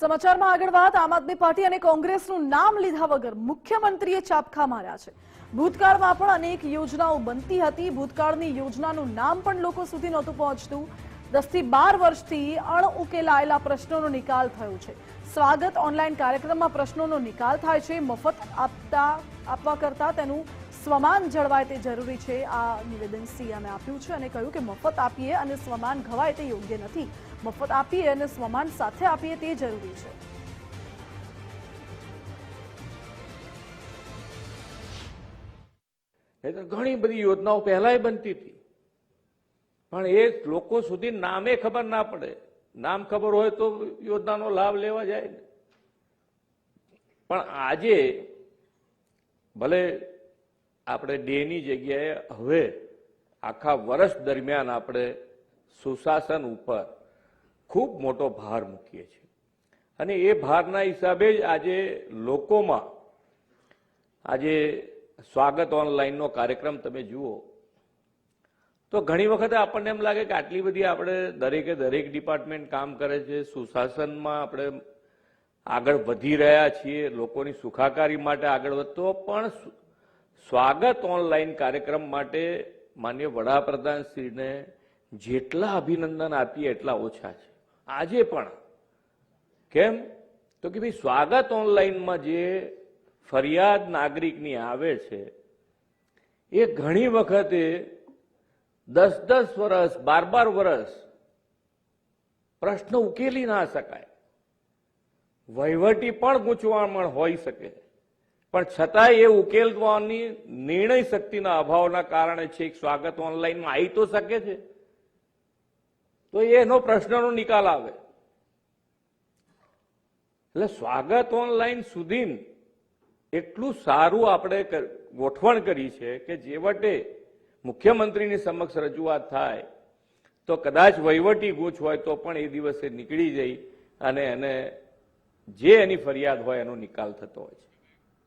સમાચારમાં આગળ વાત. આમ આદમી પાર્ટી અને કોંગ્રેસનું નામ લીધા વગર મુખ્યમંત્રીએ ચાપખા માર્યા છે. ભૂતકાળમાં પણ અનેક યોજનાઓ બનતી હતી. ભૂતકાળની યોજનાનું નામ પણ લોકો સુધી નહોતું પહોંચતું. દસથી બાર વર્ષથી અણઉકેલાયેલા પ્રશ્નોનો નિકાલ થયો છે. સ્વાગત ઓનલાઈન કાર્યક્રમમાં પ્રશ્નોનો નિકાલ થાય છે. મફત આપતા આપવા કરતા તેનું સ્વમાન જળવાય તે જરૂરી છે. આ નિવેદન સીએમે આપ્યું છે અને કહ્યું કે મફત આપીએ અને સ્વમાન ઘવાય તે યોગ્ય નથી. મફત આપીએ અને સ્વમાન સાથે આપીએ તે જરૂરી છે. ઘણી બધી યોજનાઓ પહેલાય બનતી હતી. પણ એ લોકો સુધી નામે ખબર ના પડે. નામ ખબર હોય તો યોજનાનો લાભ લેવા જાય પણ આજે ભલે આપણે ડેની જગ્યાએ હવે આખા વર્ષ દરમિયાન આપણે સુશાસન ઉપર ખૂબ મોટો ભાર મૂકીએ છીએ. અને એ ભારના હિસાબે જ આજે લોકોમાં આજે સ્વાગત ઓનલાઈનનો કાર્યક્રમ તમે જુઓ, તો ઘણી વખતે આપણને એમ લાગે કે આટલી બધી આપણે દરેકે દરેક ડિપાર્ટમેન્ટ કામ કરે છે, સુશાસનમાં આપણે આગળ વધી રહ્યા છીએ, લોકોની સુખાકારી માટે આગળ વધતો, પણ સ્વાગત ઓનલાઈન કાર્યક્રમ માટે માન્ય વડાપ્રધાનશ્રીને જેટલા અભિનંદન આપીએ એટલા ઓછા છે. આજે પણ. કેમ? તો કે ભાઈ, સ્વાગત ઓનલાઈનમાં જે ફરિયાદ નાગરિકની આવે છે, એ ઘણી વખતે દસ દસ વર્ષ બાર બાર વર્ષ પ્રશ્ન ઉકેલી ના શકાય. વહીવટી પણ ગૂંચવામણ હોઈ શકે. પણ છતાંય એ ઉકેલવાની નિર્ણય શક્તિના અભાવના કારણે છે. સ્વાગત ઓનલાઈનમાં આવી તો શકે છે. તો એનો પ્રશ્નનો નિકાલ આવે. એટલે સ્વાગત ઓનલાઈન સુધી એટલું સારું આપણે ગોઠવણ કરી છે કે જેવટે મુખ્યમંત્રીની સમક્ષ રજૂઆત થાય, તો કદાચ વહીવટી ગૂંચ હોય તો પણ એ દિવસે નીકળી જઈ અને એને જે એની ફરિયાદ હોય એનો નિકાલ થતો હોય છે.